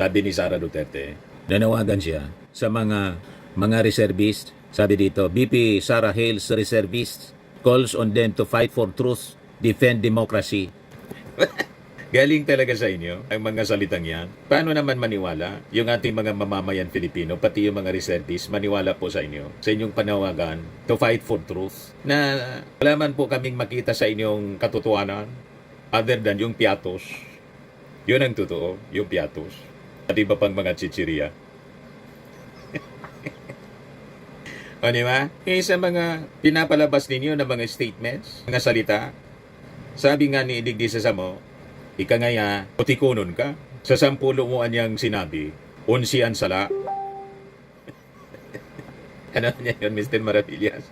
sabi ni Sara Duterte, nanawagan siya sa mga mga reservist. Sabi dito, BP Sara Hales reservists calls on them to fight for truth, defend democracy. Galing talaga sa inyo ang mga salitang yan. Paano naman maniwala yung ating mga mamamayan Filipino, pati yung mga reservists, maniwala po sa inyo, sa inyong panawagan to fight for truth, na wala man po kaming makita sa inyong katotohanan other than yung piatos. Yun ang totoo, yung piatos. At iba pang mga chichirya. o di ba? Eh, sa mga pinapalabas ninyo na mga statements, mga salita, sabi nga ni Digdi sa mo, ika nga ya, utikunon ka. Sa sampulo mo anyang sinabi, unsi ang sala. ano niya yun, Mr. Maravillas?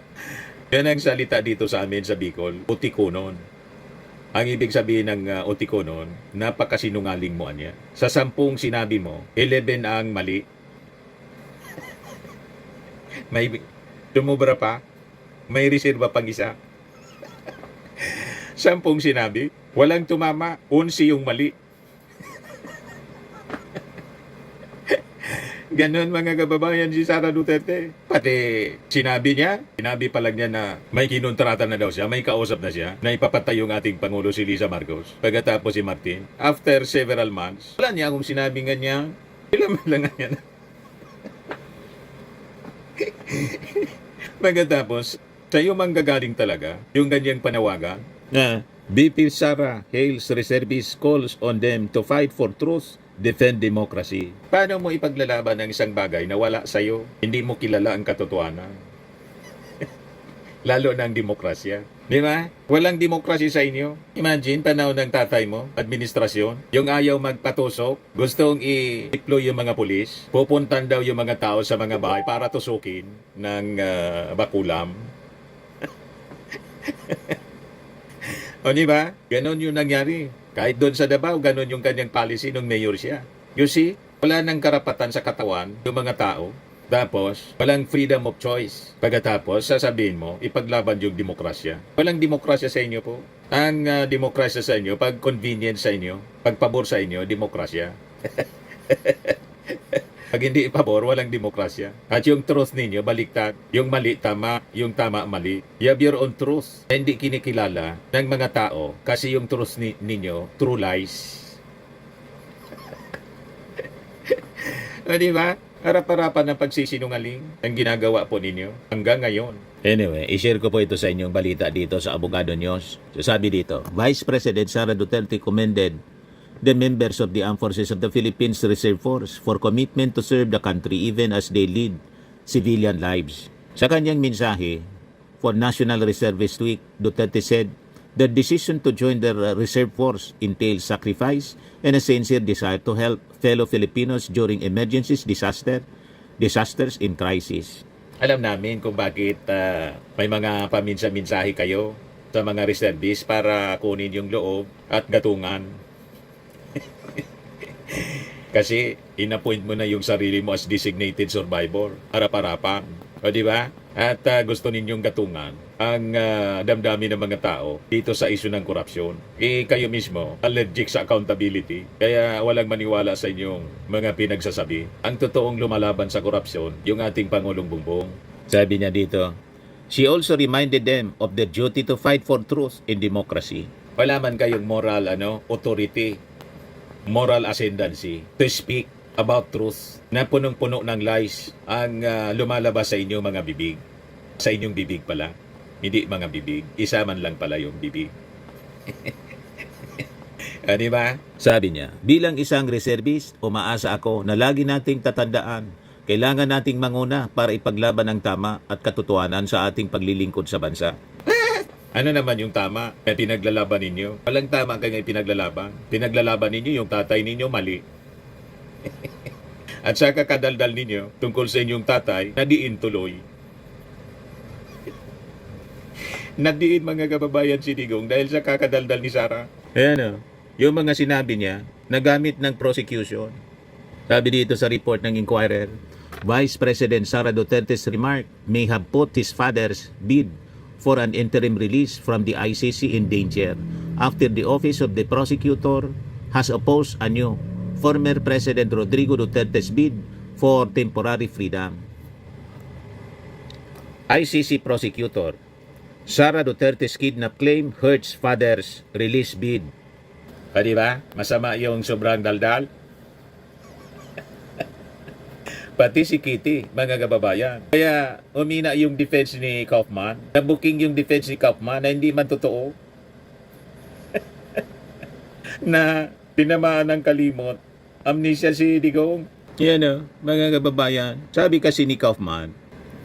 Yan ang salita dito sa amin sa Bicol, utikunon. Ang ibig sabihin ng uh, utikunon, napakasinungaling mo anya. Sa sampung sinabi mo, 11 ang mali. May tumubra pa, may reserva pang isa. Sampung sinabi, walang tumama, unsi yung mali. Ganon mga kababayan si Sara Duterte. Pati sinabi niya, sinabi pa lang niya na may kinontrata na daw siya, may kausap na siya, na ipapatay yung ating Pangulo si Lisa Marcos. Pagkatapos si Martin, after several months, wala niya akong sinabi nga niya, ilan lang nga niya na. Pagkatapos, sa iyo manggagaling talaga yung ganyang panawagan na BP Sara Hales Reservist calls on them to fight for truth, defend democracy. Paano mo ipaglalaban ang isang bagay na wala sa iyo? Hindi mo kilala ang katotohanan. Lalo ang demokrasya. Di ba? Walang demokrasya sa inyo. Imagine, panahon ng tatay mo, administrasyon, yung ayaw magpatusok, gustong i-deploy yung mga pulis, pupuntan daw yung mga tao sa mga bahay para tusukin ng ah, bakulam. o di ba? Ganon yung nangyari. Kahit doon sa Davao, ganon yung kanyang policy nung mayor siya. You see, wala nang karapatan sa katawan yung mga tao. Tapos, walang freedom of choice. Pagkatapos, sasabihin mo, ipaglaban yung demokrasya. Walang demokrasya sa inyo po. Ang ah, demokrasya sa inyo, pag convenience sa inyo, pag pabor sa inyo, demokrasya. Pag hindi pabor, walang demokrasya. At yung truth ninyo, baliktad. Yung mali, tama. Yung tama, mali. You have your own truth. Na hindi kinikilala ng mga tao kasi yung truth ni- ninyo, true lies. o di ba? Harap-harapan ng pagsisinungaling ang ginagawa po ninyo hanggang ngayon. Anyway, i-share ko po ito sa inyong balita dito sa Abogado News. So sabi dito, Vice President Sara Duterte commended the members of the Armed Forces of the Philippines Reserve Force for commitment to serve the country even as they lead civilian lives. Sa kanyang mensahe for National Reservist Week, Duterte said, The decision to join the reserve force entails sacrifice and a sincere desire to help fellow Filipinos during emergencies, disaster, disasters, in crisis. Alam namin kung bakit ah, may mga paminsa-minsahe kayo sa mga reservists para kunin yung loob at gatungan. Kasi inappoint mo na yung sarili mo as designated survivor, harap-harapan. O di ba? At ah, gusto ninyong gatungan ang ah, damdamin ng mga tao dito sa isyu ng korupsyon. Eh kayo mismo, allergic sa accountability. Kaya walang maniwala sa inyong mga pinagsasabi. Ang totoong lumalaban sa korupsyon, yung ating Pangulong Bongbong. Sabi niya dito, She also reminded them of their duty to fight for truth in democracy. Wala man kayong moral ano, authority moral ascendancy to speak about truth na punong-puno ng lies ang ah, lumalabas sa inyong mga bibig. Sa inyong bibig pala. Hindi mga bibig. Isa man lang pala yung bibig. ah, ba? Sabi niya, bilang isang reservist, umaasa ako na lagi nating tatandaan kailangan nating manguna para ipaglaban ang tama at katotohanan sa ating paglilingkod sa bansa. Ano naman yung tama na pinaglalaban ninyo? Walang tama kayo pinaglalaban. Pinaglalaban ninyo yung tatay ninyo mali. At sa kakadaldal ninyo tungkol sa inyong tatay, nadiin tuloy. nadiin mga kababayan si Digong dahil sa kakadaldal ni Sara. Ayan o. Yung mga sinabi niya, nagamit ng prosecution. Sabi dito sa report ng Inquirer, Vice President Sara Duterte's remark may have put his father's bid for an interim release from the ICC in danger after the Office of the Prosecutor has opposed a new former President Rodrigo Duterte's bid for temporary freedom. ICC prosecutor Sara Duterte's kidnap claim hurts father's release bid. O di ba? Masama yung sobrang daldal. Pati si Kitty, mga kababayan. Kaya umina yung defense ni Kaufman. Nabuking yung defense ni Kaufman na hindi man totoo. na tinamaan ng kalimot. Amnesia si Digong. Yan o, mga kababayan. Sabi kasi ni Kaufman,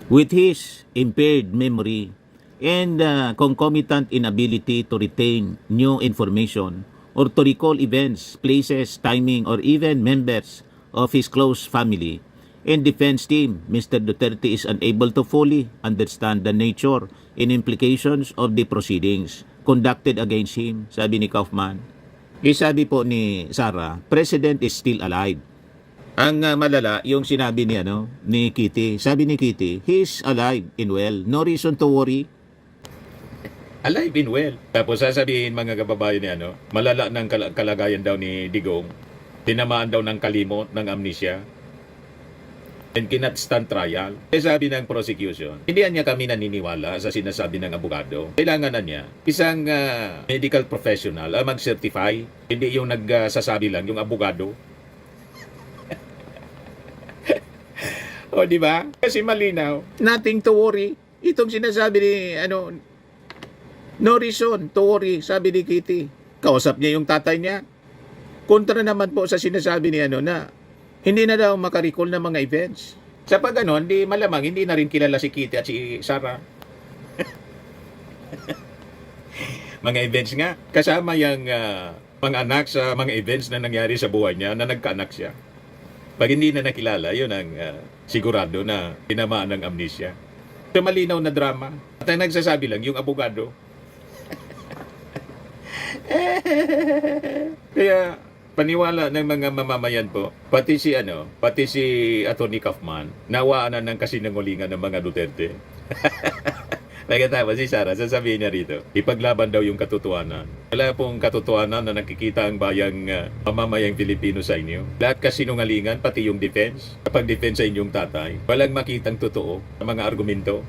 with his impaired memory and uh, concomitant inability to retain new information or to recall events, places, timing, or even members of his close family and defense team, Mr. Duterte is unable to fully understand the nature and implications of the proceedings conducted against him, sabi ni Kaufman. Eh, sabi po ni Sara, President is still alive. Ang uh, malala, yung sinabi ni, ano, ni Kitty, sabi ni Kitty, he's alive and well. No reason to worry. Alive and well. Tapos sasabihin mga kababayan ni ano, malala ng kal- kalagayan daw ni Digong. Tinamaan daw ng kalimot, ng amnesia. And cannot stand trial. Eh sabi ng prosecution, hindi niya kami naniniwala sa sinasabi ng abogado. Kailangan na niya isang ah, medical professional ang mag-certify. Hindi yung nagsasabi lang, yung abogado. o di ba? Kasi malinaw. Nothing to worry. Itong sinasabi ni ano No reason to worry, sabi ni Kitty. Kausap niya yung tatay niya. Kontra naman po sa sinasabi ni ano na hindi na daw makarecall ng mga events. Sa pag ganon, di malamang hindi na rin kilala si Kitty at si Sarah. mga events nga. Kasama yung ah, mga anak sa mga events na nangyari sa buhay niya na nagkaanak siya. Pag hindi na nakilala, yun ang ah, sigurado na tinamaan ng amnesia. Sa malinaw na drama. At ang nagsasabi lang, yung abogado. Kaya paniwala ng mga mamamayan po, pati si ano, pati si Atty. Kaufman, nawaan na ng kasinungalingan ng mga Duterte. Pagkatapos si Sara, sasabihin niya rito, ipaglaban daw yung katotohanan. Wala pong katotohanan na nakikita ang bayang uh, mamamayang Pilipino sa inyo. Lahat kasinungalingan, pati yung defense. Kapag defense sa inyong tatay, walang makitang totoo sa mga argumento.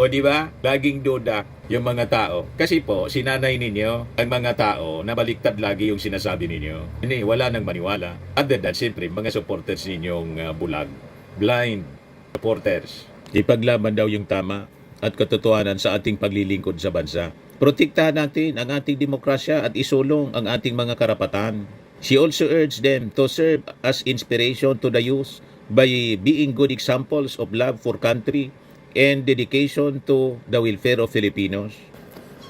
O di ba? Laging duda yung mga tao. Kasi po, sinanay ninyo, ang mga tao, nabaliktad lagi yung sinasabi ninyo. Hindi, wala nang maniwala. Other than, siyempre, mga supporters ninyong uh, bulag. Blind supporters. Ipaglaban daw yung tama at katotohanan sa ating paglilingkod sa bansa. Protektahan natin ang ating demokrasya at isulong ang ating mga karapatan. She also urged them to serve as inspiration to the youth by being good examples of love for country and dedication to the welfare of Filipinos.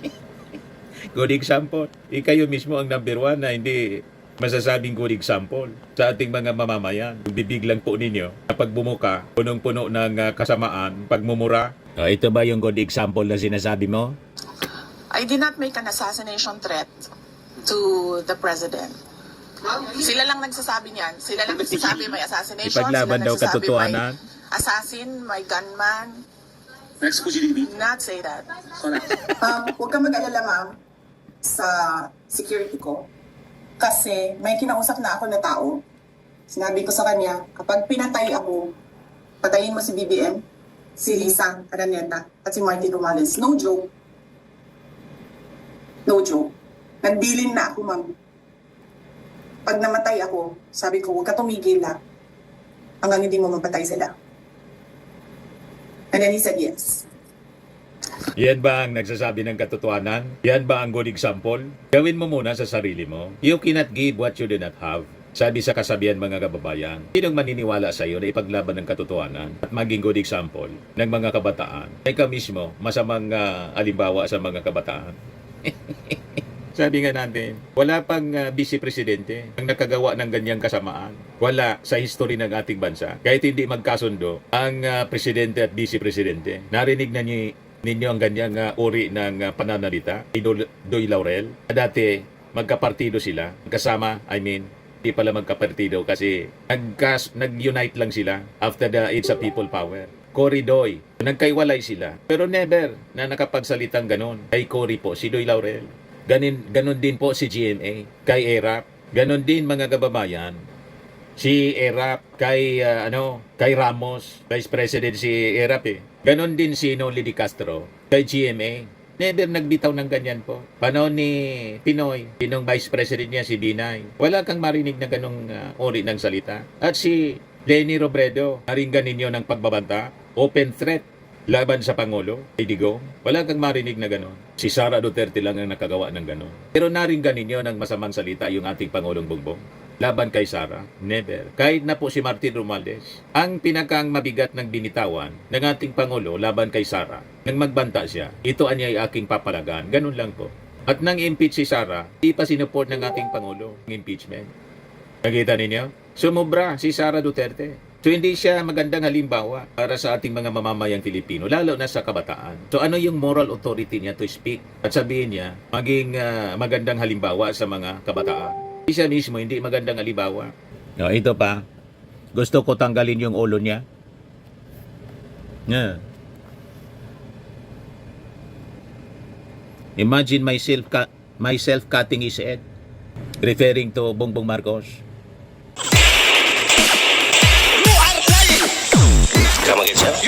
good example. Eh, kayo mismo ang number one na hindi masasabing good example sa ating mga mamamayan. Bibig lang po ninyo, kapag bumuka, punong-puno ng ah, kasamaan, pagmumura. ito ba yung good example na sinasabi mo? I did not make an assassination threat to the president. Sila lang nagsasabi niyan. Sila lang nagsasabi may assassination. Ipaglaban Sila daw katotohanan. may assassin, may gunman. Next po, GDP. Not say that. Um, huwag kang mag-alala, ma'am, sa security ko. Kasi may kinausap na ako na tao. Sinabi ko sa kanya, kapag pinatay ako, patayin mo si BBM, si Lisa Araneta, at si Martin Romales. No joke. No joke. Nagbilin na ako, ma'am. Pag namatay ako, sabi ko, huwag ka tumigil na hanggang hindi mo mapatay sila. And then he said yes. Yan ba ang nagsasabi ng katotohanan? Yan ba ang good example? Gawin mo muna sa sarili mo. You cannot give what you do not have. Sabi sa kasabihan mga kababayan, sinong maniniwala sa iyo na ipaglaban ng katotohanan at maging good example ng mga kabataan? Ikaw mismo, masamang uh, alimbawa sa mga kabataan. Sabi nga natin, wala pang uh, vice-presidente ang nakagawa ng ganyang kasamaan. Wala sa history ng ating bansa. Kahit hindi magkasundo ang uh, presidente at vice-presidente. Narinig na ni ninyo ang ganyang uh, uri ng uh, pananalita Doy Laurel. Dati, magkapartido sila. Kasama, I mean, hindi pala magkapartido kasi nagkas, nag-unite lang sila after the It's a People Power. Cory Doy, nagkaiwalay sila. Pero never na nakapagsalitang ganon. Kay Cory po, si Doy Laurel. Ganin, ganon din po si GMA kay ERAP. Ganon din mga kababayan. Si ERAP kay ah, ano, kay Ramos, Vice President si ERAP eh. Ganon din si Noli Di Castro kay GMA. Never nagbitaw ng ganyan po. Panahon ni Pinoy, pinong Vice President niya si Binay. Wala kang marinig na ganong ah, uri ng salita. At si Lenny Robredo, naringgan ninyo ng pagbabanta, open threat laban sa Pangulo, kay Digong. Wala kang marinig na gano'n. Si Sara Duterte lang ang nakagawa ng gano'n. Pero naringgan ninyo ng masamang salita yung ating Pangulong Bongbong. Laban kay Sara? Never. Kahit na po si Martin Romualdez. Ang pinakang mabigat ng binitawan ng ating Pangulo laban kay Sara, nang magbanta siya, ito anyay aking papalagan. Ganun lang po. At nang impeach si Sara, di pa sinuport ng ating Pangulo ng impeachment. Nakita ninyo? Sumobra si Sara Duterte. So hindi siya magandang halimbawa para sa ating mga mamamayang Pilipino, lalo na sa kabataan. So ano yung moral authority niya to speak at sabihin niya maging ah, magandang halimbawa sa mga kabataan? Siya mismo hindi magandang halimbawa. No, ito pa. Gusto ko tanggalin yung ulo niya. Yeah. Imagine myself myself cutting his head referring to Bongbong Marcos. আমাকে ছাড়া